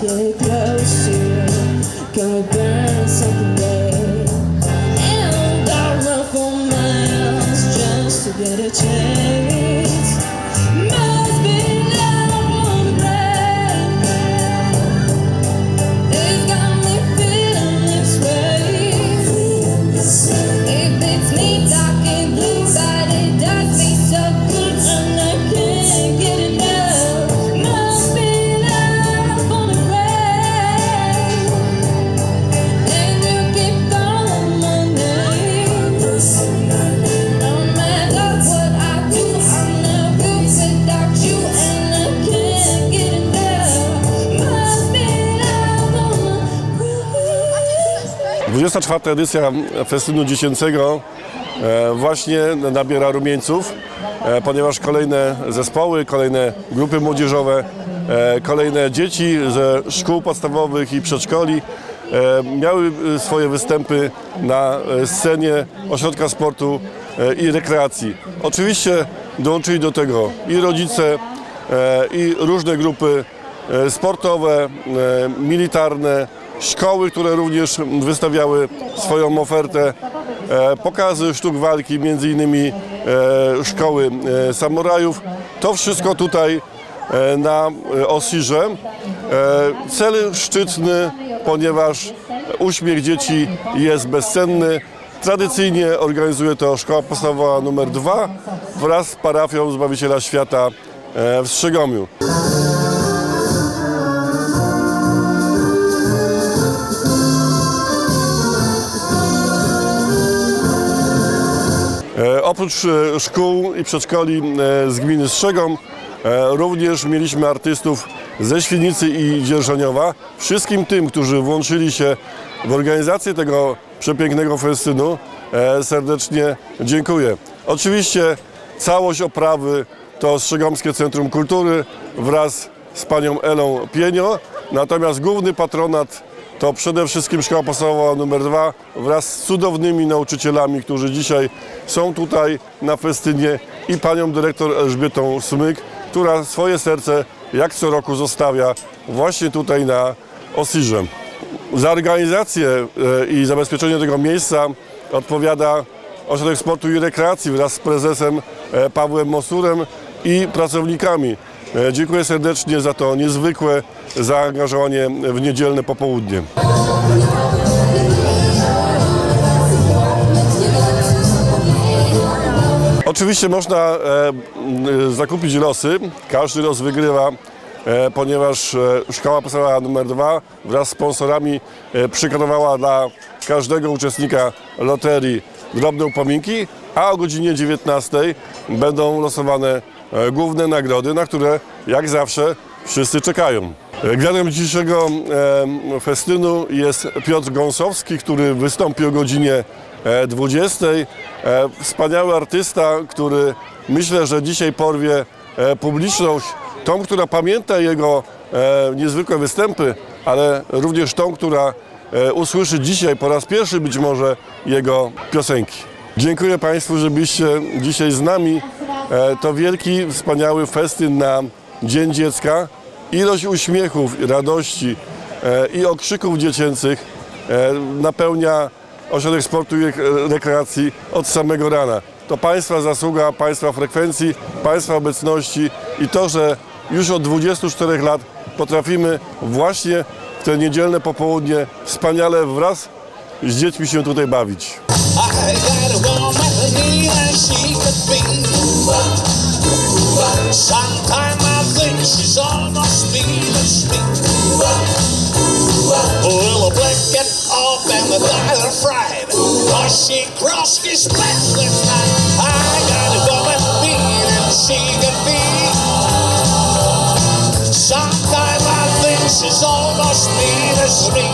get close to you. Burn something? And I run for miles just to get a chance. 24. edycja festynu dziecięcego e, właśnie nabiera rumieńców, e, ponieważ kolejne zespoły, kolejne grupy młodzieżowe, e, kolejne dzieci ze szkół podstawowych i przedszkoli miały swoje występy na scenie Ośrodka Sportu i Rekreacji. Oczywiście dołączyli do tego i rodzice, i różne grupy sportowe, militarne, szkoły, które również wystawiały swoją ofertę, e, pokazy sztuk walki, między innymi e, szkoły e, samurajów. To wszystko tutaj na Osirze. Cel szczytny, ponieważ uśmiech dzieci jest bezcenny. Tradycyjnie organizuje to Szkoła Podstawowa nr 2 wraz z parafią Zbawiciela Świata w Strzygomiu. Oprócz e, szkół i przedszkoli e, z gminy Strzegom e, również mieliśmy artystów ze Świnicy i Dzierżoniowa. Wszystkim tym, którzy włączyli się w organizację tego przepięknego festynu serdecznie dziękuję. Oczywiście całość oprawy to Strzegomskie Centrum Kultury wraz z panią Elą Pienio, natomiast główny patronat to przede wszystkim Szkoła Podstawowa nr 2 wraz z cudownymi nauczycielami, którzy dzisiaj są tutaj na festynie i panią dyrektor Elżbietą Smyk, która swoje serce jak co roku zostawia właśnie tutaj na Osirze. Za organizację e, i zabezpieczenie tego miejsca odpowiada Ośrodek Sportu i Rekreacji wraz z prezesem e, Pawłem Mosurem i pracownikami. E, Dziękuję serdecznie za to niezwykłe zaangażowanie w niedzielne popołudnie. Oczywiście można e, zakupić losy. Każdy los wygrywa, e, ponieważ e, Szkoła Podstawowa nr 2 wraz z sponsorami e, przygotowała dla każdego uczestnika loterii drobne upominki, a o godzinie 19 będą losowane główne nagrody, na które jak zawsze wszyscy czekają. E, Gwiazdą dzisiejszego e, festynu jest Piotr Gąsowski, który wystąpi o godzinie e, 20. E, Wspaniały artysta, który myślę, że dzisiaj porwie e, publiczność, tą, która pamięta jego e, niezwykłe występy, ale również tą, która e, usłyszy dzisiaj po raz pierwszy być może jego piosenki. Dziękuję Państwu, że byliście dzisiaj z nami. E, To wielki, wspaniały festyn na Dzień Dziecka. Ilość uśmiechów, radości e, i okrzyków dziecięcych e, napełnia Ośrodek Sportu i Rek- Rekreacji od samego rana. To Państwa zasługa, Państwa frekwencji, Państwa obecności i to, że już od 24 lat potrafimy właśnie w te niedzielne popołudnie wspaniale wraz z dziećmi się tutaj bawić. Sometimes I think she's almost as me. Well, a black get off and the dollar fried. Cause she crossed his path last night. I got a woman and she could be. Sometimes I think she's almost mean as me.